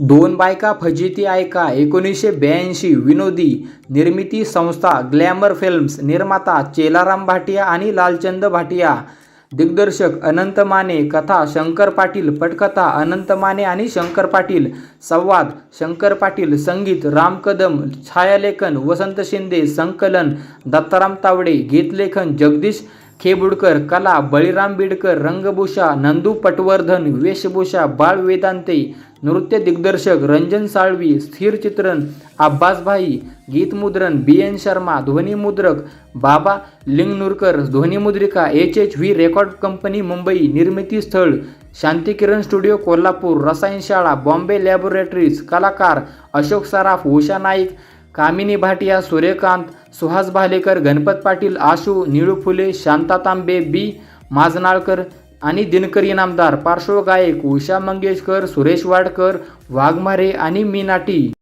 दोन बायका फजिती ऐका एकोणीसशे ब्याऐंशी विनोदी निर्मिती संस्था ग्लॅमर फिल्म्स निर्माता चेलाराम भाटिया आणि लालचंद भाटिया दिग्दर्शक अनंत माने कथा शंकर पाटील पटकथा अनंत माने आणि शंकर पाटील संवाद शंकर पाटील संगीत राम कदम छायालेखन वसंत शिंदे संकलन दत्ताराम तावडे गीतलेखन जगदीश खेबुडकर कला बळीराम बिडकर रंगभूषा नंदू पटवर्धन वेशभूषा बाळ वेदांते नृत्य दिग्दर्शक रंजन साळवी स्थिर चित्रण अब्बासभाई गीतमुद्रण बी एन शर्मा ध्वनिमुद्रक Baba Lingnurkar ध्वनिमुद्रिका H H V record company Mumbai निर्मिती स्थळ शांतिकिरण स्टुडिओ कोल्हापूर रसायनशाळा बॉम्बे लॅबोरेटरीज कलाकार अशोक सराफ उषा नाईक कामिनी भाटिया सूर्यकांत सुहास भालेकर गणपत पाटील आशू निळू फुले शांता तांबे बी माजनाळकर आणि दिनकर इनामदार पार्श्वगायक उषा मंगेशकर सुरेश वाडकर वाघमारे आणि मीनाटी.